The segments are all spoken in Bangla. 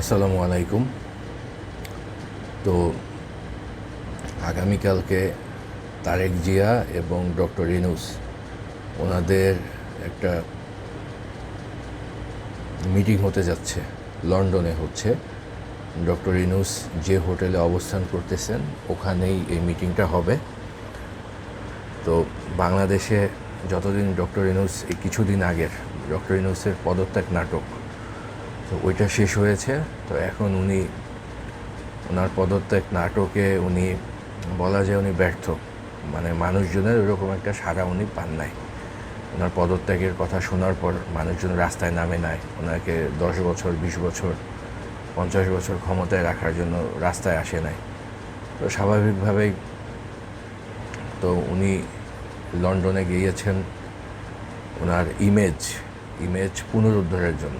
আসসালামু আলাইকুম। তো আগামীকালকে তারেক জিয়া এবং ডক্টর ইনুস ওনাদের একটা মিটিং হতে যাচ্ছে, লন্ডনে হচ্ছে। ডক্টর ইনুস যে হোটেলে অবস্থান করতেছেন, ওখানেই এই মিটিংটা হবে। তো বাংলাদেশে যতদিন ডক্টর ইনুস, এই কিছুদিন আগের, ডক্টর ইনুসের পদত্যাগ নাটক তো ওইটা শেষ হয়েছে। তো এখন উনি, ওনার পদত্যাগ নাটকে উনি বলা যায় উনি ব্যর্থ। মানে মানুষজনের ওইরকম একটা সাড়া উনি পান নাই। ওনার পদত্যাগের কথা শোনার পর মানুষজন রাস্তায় নামে নাই। ওনাকে দশ বছর, বিশ বছর, পঞ্চাশ বছর ক্ষমতায় রাখার জন্য রাস্তায় আসে নাই। তো স্বাভাবিকভাবেই তো উনি লন্ডনে গিয়েছেন। ওনার ইমেজ ইমেজ পুনরুদ্ধারের জন্য।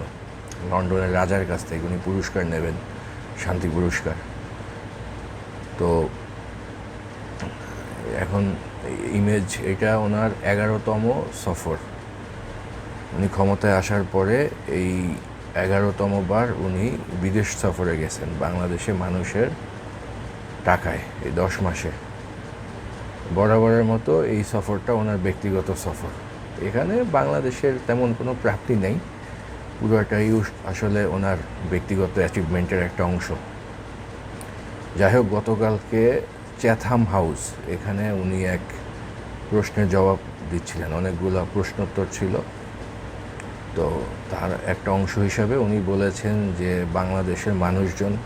লন্ডনের রাজার কাছ থেকে উনি পুরস্কার নেবেন, শান্তি পুরস্কার। তো, এখন ইমেজ, এটা ওনার এগারোতম সফর। উনি ক্ষমতায় আসার পরে এই এগারোতম বার উনি বিদেশ সফরে গেছেন, বাংলাদেশে মানুষের টাকায়, এই দশ মাসে। বরাবরের মতো এই সফরটা ওনার ব্যক্তিগত সফর। এখানে বাংলাদেশের তেমন কোনো প্রাপ্তি নেই। পুরোটাই আসলে ওনার ব্যক্তিগত অ্যাচিভমেন্টের একটা অংশ। যাই হোক, গতকালকে চ্যাথাম হাউস, এখানে উনি এক প্রশ্নের জবাব দিচ্ছিলেন। অনেকগুলো প্রশ্নোত্তর ছিল। তো তার একটা অংশ হিসাবে উনি বলেছেন যে, বাংলাদেশের মানুষজন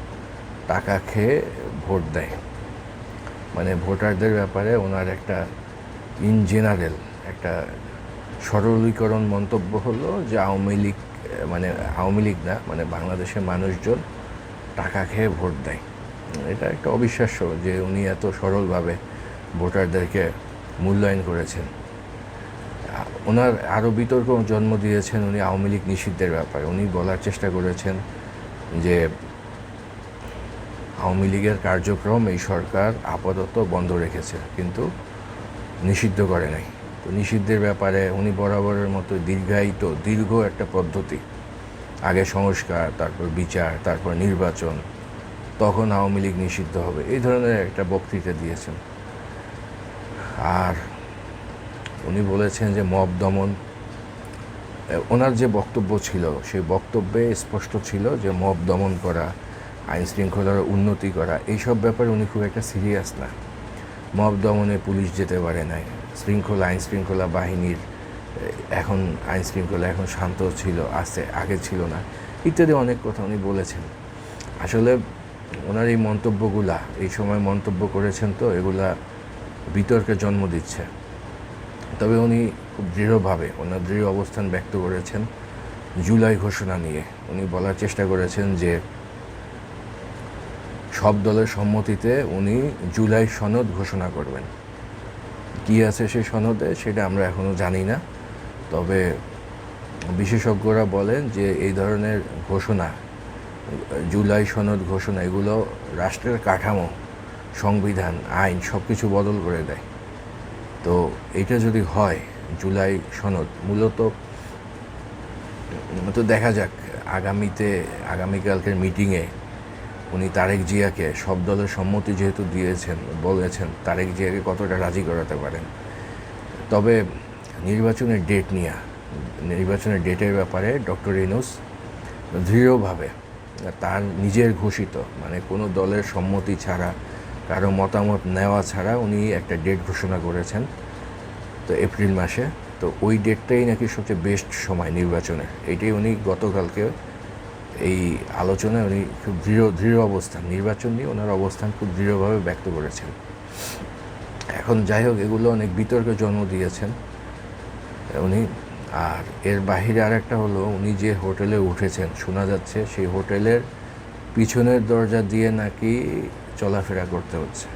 টাকা খেয়ে ভোট দেয়। মানে ভোটারদের ব্যাপারে ওনার একটা ইন জেনারেল একটা সরলীকরণ মন্তব্য হলো যে, আওয়ামী লীগ মানে আওয়ামী লীগ না মানে বাংলাদেশের মানুষজন টাকা খেয়ে ভোট দেয়। এটা একটা অবিশ্বাস্য যে উনি এত সরলভাবে ভোটারদেরকে মূল্যায়ন করেছেন। ওনার আরও বিতর্ক জন্ম দিয়েছেন উনি আওয়ামী লীগ নিষিদ্ধের ব্যাপারে। উনি বলার চেষ্টা করেছেন যে আওয়ামী লীগের কার্যক্রম এই সরকার আপাতত বন্ধ রেখেছে, কিন্তু নিষিদ্ধ করে নাই। তো নিষিদ্ধের ব্যাপারে উনি বরাবরের মতো দীর্ঘায়িত, দীর্ঘ একটা পদ্ধতি আগে সংস্কার, তারপর বিচার, তারপর নির্বাচন, তখন আওয়ামী লীগ নিষিদ্ধ হবে। এই ধরনের একটা বক্তৃতা দিয়েছেন। আর উনি বলেছেন যে মব দমন ওনার যে বক্তব্য ছিল, সেই বক্তব্যে স্পষ্ট ছিল যে মব দমন করা, আইন শৃঙ্খলার উন্নতি করা, এইসব ব্যাপারে উনি খুব একটা সিরিয়াস না। মব দমনে পুলিশ যেতে পারে নাই। শৃঙ্খলা, আইন শৃঙ্খলা বাহিনীর এখন আইন শৃঙ্খলা এখন শান্ত ছিল, আছে, আগে ছিল না, ইত্যাদি অনেক কথা উনি বলেছেন। আসলে ওনার এই মন্তব্যগুলা, এই সময় মন্তব্য করেছেন তো, এগুলা বিতর্কের জন্ম দিচ্ছে। তবে উনি খুব দৃঢ়ভাবে, ওনার দৃঢ় অবস্থান ব্যক্ত করেছেন জুলাই ঘোষণা নিয়ে। উনি বলার চেষ্টা করেছেন যে, সব দলের সম্মতিতে উনি জুলাই সনদ ঘোষণা করবেন। কী আছে সেই সনদে, সেটা আমরা এখনও জানি না। তবে বিশেষজ্ঞরা বলেন যে এই ধরনের ঘোষণা, জুলাই সনদ ঘোষণা, এগুলো রাষ্ট্রের কাঠামো, সংবিধান, আইন সব কিছু বদল করে দেয়। তো এটা যদি হয়, জুলাই সনদ, মূলত তো দেখা যাক, আগামীতে, আগামীকালকের মিটিংয়ে উনি তারেক জিয়াকে, সব দলের সম্মতি যেহেতু দিয়েছেন, বলেছেন, তারেক জিয়াকে কতটা রাজি করাতে পারেন। তবে নির্বাচনের ডেট নিয়ে, নির্বাচনের ডেটের ব্যাপারে ডক্টর ইনুস দৃঢ়ভাবে তার নিজের ঘোষিত মানে কোনো দলের সম্মতি ছাড়া, কারও মতামত নেওয়া ছাড়া উনি একটা ডেট ঘোষণা করেছেন, তো এপ্রিল মাসে। তো ওই ডেটটাই নাকি সবচেয়ে বেস্ট সময় নির্বাচনের। এইটাই উনি গতকালকে এই আলোচনায় উনি খুব দৃঢ় দৃঢ় অবস্থান, নির্বাচন নিয়ে ওনার অবস্থান খুব দৃঢ়ভাবে ব্যক্ত করেছেন। এখন যাই হোক, এগুলো অনেক বিতর্কের জন্ম দিয়েছেন। উনি, আর এর বাহিরে আর একটা হলো, উনি যে হোটেলে উঠেছেন, শোনা যাচ্ছে সেই হোটেলের পিছনের দরজা দিয়ে নাকি চলাফেরা করতে হচ্ছে।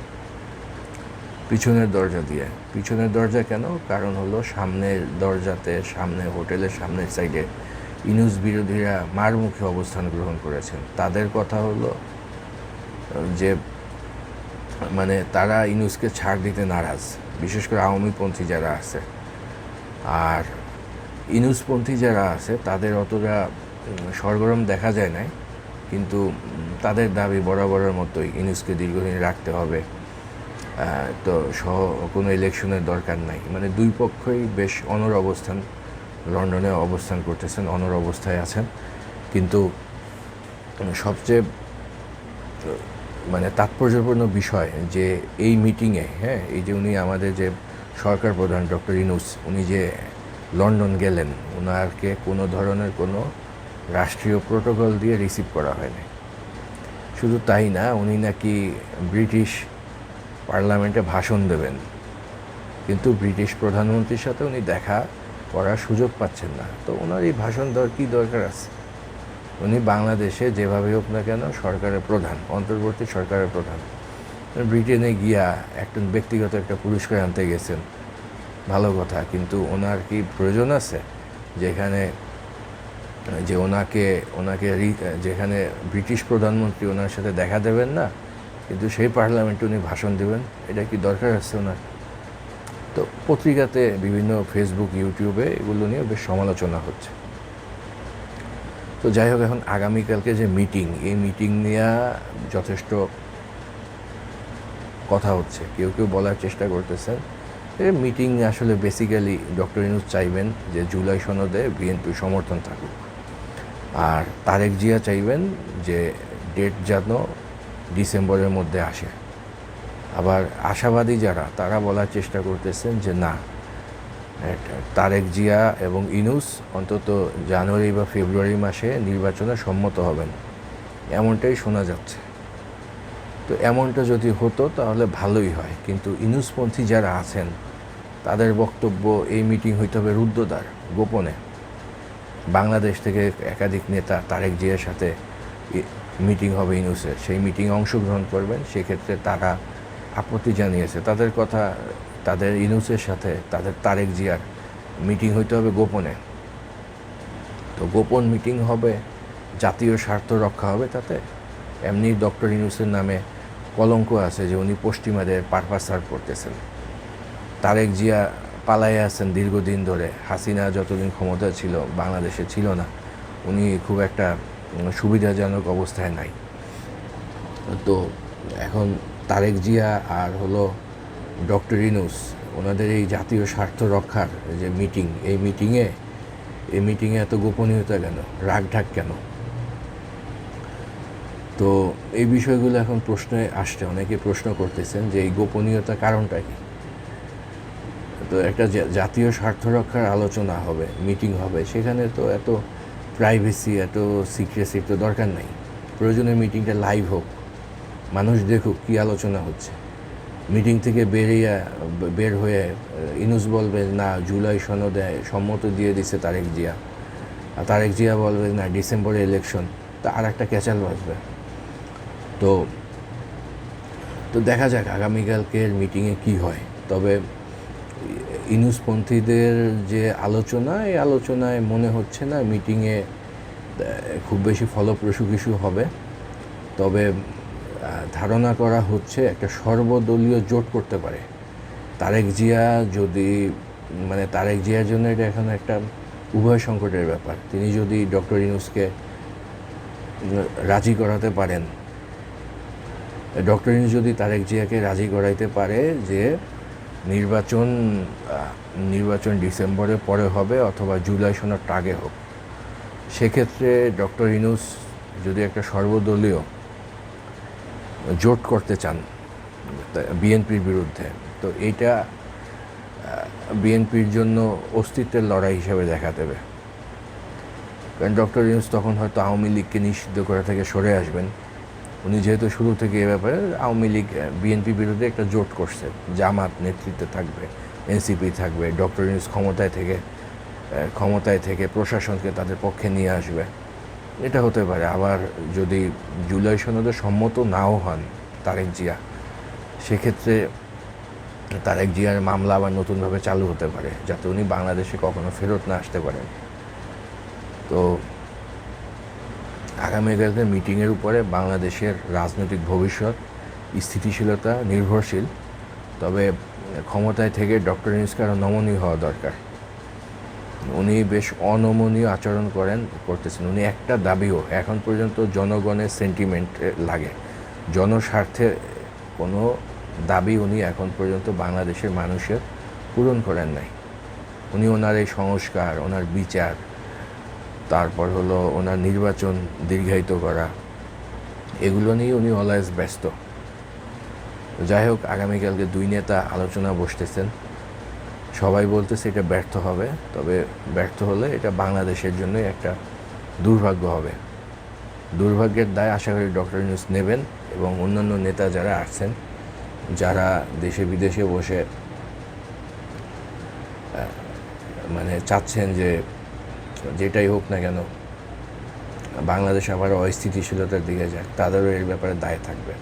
পিছনের দরজা দিয়ে। পিছনের দরজা কেন? কারণ হলো সামনের দরজাতে, সামনে হোটেলের সামনের সাইডে ইনুস বিরোধীরা মার মুখে অবস্থান গ্রহণ করেছেন। তাদের কথা হলো যে মানে তারা ইনুসকে ছাড় দিতে নারাজ, বিশেষ করে আওয়ামীপন্থী যারা আছে। আর ইনুসপন্থী যারা আছে, তাদের অতটা সরগরম দেখা যায় নাই। কিন্তু তাদের দাবি বরাবরের মতোই ইনুসকে দীর্ঘদিন রাখতে হবে। তো সহ, কোনো ইলেকশনের দরকার নাই। মানে দুই পক্ষই বেশ অনর অবস্থান, লন্ডনে অবস্থান করতেছেন, অনর অবস্থায় আছেন। কিন্তু সবচেয়ে মানে তাৎপর্যপূর্ণ বিষয় যে, এই মিটিংয়ে হ্যাঁ এই যে উনি আমাদের যে সরকার প্রধান ডক্টর ইনুস, উনি যে লন্ডন গেলেন ওনারকে কোনো ধরনের কোনো রাষ্ট্রীয় প্রোটোকল দিয়ে রিসিভ করা হয়নি। শুধু তাই না, উনি নাকি ব্রিটিশ পার্লামেন্টে ভাষণ দেবেন। কিন্তু ব্রিটিশ প্রধানমন্ত্রীর সাথে উনি দেখা করার সুযোগ পাচ্ছেন না। তো ওনার এই ভাষণ দেওয়ার কী দরকার আছে? উনি বাংলাদেশে যেভাবে হোক না কেন সরকারের প্রধান, অন্তর্বর্তী সরকারের প্রধান। ব্রিটেনে গিয়া একটা ব্যক্তিগত একটা পুরস্কার আনতে গেছেন। ভালো কথা, কিন্তু ওনার কি প্রয়োজন আছে? যেখানে, যে ওনাকে ওনাকে যেখানে ব্রিটিশ প্রধানমন্ত্রী ওনার সাথে দেখা দেবেন না, কিন্তু সেই পার্লামেন্টে উনি ভাষণ দেবেন, এটা কি দরকার আছে ওনার? তো পত্রিকাতে বিভিন্ন ফেসবুক ইউটিউবে এগুলো নিয়ে বেশ সমালোচনা হচ্ছে। তো যাই হোক, এখন আগামীকালকে যে মিটিং এই মিটিং নিয়ে যথেষ্ট কথা হচ্ছে। কেউ কেউ বলার চেষ্টা করতেছেন মিটিং আসলে বেসিক্যালি ডক্টর ইনুস চাইবেন যে জুলাই সনদে বিএনপি সমর্থন থাকুক। আর তারেক জিয়া চাইবেন যে ডেট যেন ডিসেম্বরের মধ্যে আসে। আবার আশাবাদী যারা, তারা বলার চেষ্টা করতেছেন যে না তারেক জিয়া এবং ইনুস অন্তত জানুয়ারি বা ফেব্রুয়ারি মাসে নির্বাচনে সম্মত হবেন। এমনটাই শোনা যাচ্ছে। তো এমনটা যদি হতো, তাহলে ভালোই হয়। কিন্তু ইনুসপন্থী যারা আছেন, তাদের বক্তব্য, এই মিটিং হইতে হবে রুদ্ধদ্বার, গোপনে। বাংলাদেশ থেকে একাধিক নেতা তারেক জিয়ার সাথে মিটিং হবে ইনুসের। সেই মিটিংয়ে অংশগ্রহণ করবেন। সেক্ষেত্রে তারা আপত্তি জানিয়েছে। তাদের কথা, তাদের ইনুসের সাথে তাদের তারেক জিয়ার মিটিং হইতে হবে গোপনে। তো গোপন মিটিং হবে, জাতীয় স্বার্থ রক্ষা হবে তাতে। এমনি ডক্টর ইনুসের নামে কলঙ্ক আছে যে উনি পশ্চিমাদের পারপাস করতেছেন। তারেক জিয়া পালায়ে আছেন দীর্ঘদিন ধরে। হাসিনা যতদিন ক্ষমতা ছিল, বাংলাদেশে ছিল না, উনি খুব একটা সুবিধাজনক অবস্থায় নাই। তো এখন তারেক জিয়া আর হলো ডক্টর ইনুস ওনাদের এই জাতীয় স্বার্থ রক্ষার যে মিটিং এই মিটিংয়ে এই মিটিংয়ে এত গোপনীয়তা কেন? রাগ ঢাক কেন? তো এই বিষয়গুলো এখন প্রশ্নে আসছে। অনেকে প্রশ্ন করতেছেন যে এই গোপনীয়তা কারণটা কি? তো একটা জাতীয় স্বার্থ রক্ষার আলোচনা হবে, মিটিং হবে, সেখানে তো এত প্রাইভেসি এত সিক্রেসি তো দরকার নাই। প্রয়োজনে মিটিংটা লাইভ হোক, মানুষ দেখুক কী আলোচনা হচ্ছে। মিটিং থেকে বেরিয়ে বের হয়ে ইনুস বলবে, না, জুলাই সনদে সম্মত দিয়ে দিছে তারেক জিয়া। আর তারেক জিয়া বলবে, না, ডিসেম্বরে ইলেকশন তা আর একটা ক্যাচাল বাজবে তো তো দেখা যাক আগামীকালকের মিটিংয়ে কি হয়। তবে, ইনুসপন্থীদের যে আলোচনা, এই আলোচনায় মনে হচ্ছে না মিটিংয়ে খুব বেশি ফলপ্রসূ কিছু হবে। তবে ধারণা করা হচ্ছে একটা সর্বদলীয় জোট করতে পারে। তারেক জিয়া যদি মানে তারেক জিয়ার জন্য এটা এখন একটা উভয় সংকটের ব্যাপার। তিনি যদি ডক্টর ইনুসকে রাজি করাতে পারেন ডক্টর ইনুস যদি তারেক জিয়াকে রাজি করাইতে পারে যে নির্বাচন নির্বাচন ডিসেম্বরের পরে হবে অথবা জুলাই সনের আগে হোক, সেক্ষেত্রে ডক্টর ইনুস যদি একটা সর্বদলীয় জোট করতে চান বিএনপির বিরুদ্ধে, তো এটা বিএনপির জন্য অস্তিত্বের লড়াই হিসেবে দেখা দেবে। কারণ ডক্টর ইউনুস তখন হয়তো আওয়ামী লীগকে নিষিদ্ধ করা থেকে সরে আসবেন। উনি যেহেতু শুরু থেকে এ ব্যাপারে আওয়ামী লীগ বিএনপি বিরুদ্ধে একটা জোট করছে, জামাত নেতৃত্বে থাকবে, এনসিপি থাকবে, ডক্টর ইউনুস ক্ষমতায় থেকে ক্ষমতায় থেকে প্রশাসনকে তাদের পক্ষে নিয়ে আসবে। এটা হতে পারে। আবার যদি জুলাই সনদে সম্মত নাও হন তারেক জিয়া, সেক্ষেত্রে তারেক জিয়ার মামলা আবার নতুনভাবে চালু হতে পারে, যাতে উনি বাংলাদেশে কখনো ফেরত না আসতে পারেন। তো আগামীকালকে মিটিংয়ের উপরে বাংলাদেশের রাজনৈতিক ভবিষ্যৎ, স্থিতিশীলতা নির্ভরশীল। তবে ক্ষমতায় থেকে ডক্টর ইউনুসকে আরও নমনীয় হওয়া দরকার? উনি বেশ অনমনীয় আচরণ করেন, করতেছেন। উনি একটা দাবিও এখন পর্যন্ত জনগণের সেন্টিমেন্ট লাগে। জনস্বার্থে কোনো দাবি উনি এখন পর্যন্ত বাংলাদেশের মানুষের পূরণ করেন নাই। উনি ওনার এই সংস্কার, ওনার বিচার তারপর হলো ওনার নির্বাচন দীর্ঘায়িত করা। এগুলো নিয়ে উনি অলওয়েজ ব্যস্ত। যাই হোক, আগামীকালকে দুই নেতা আলোচনা বসতেছেন। সবাই বলতেছে এটা ব্যর্থ হবে, তবে ব্যর্থ হলে এটা বাংলাদেশের জন্যই একটা দুর্ভাগ্য হবে। দুর্ভাগ্যের দায় আশা করি ডক্টর নিউজ নেবেন এবং অন্যান্য নেতা যারা আসছেন, যারা দেশে বিদেশে বসে মানে চাচ্ছেন যে যেটাই হোক না কেন বাংলাদেশ আবার অস্থিতিশীলতার দিকে যাক তাদেরও এর ব্যাপারে দায় থাকবে।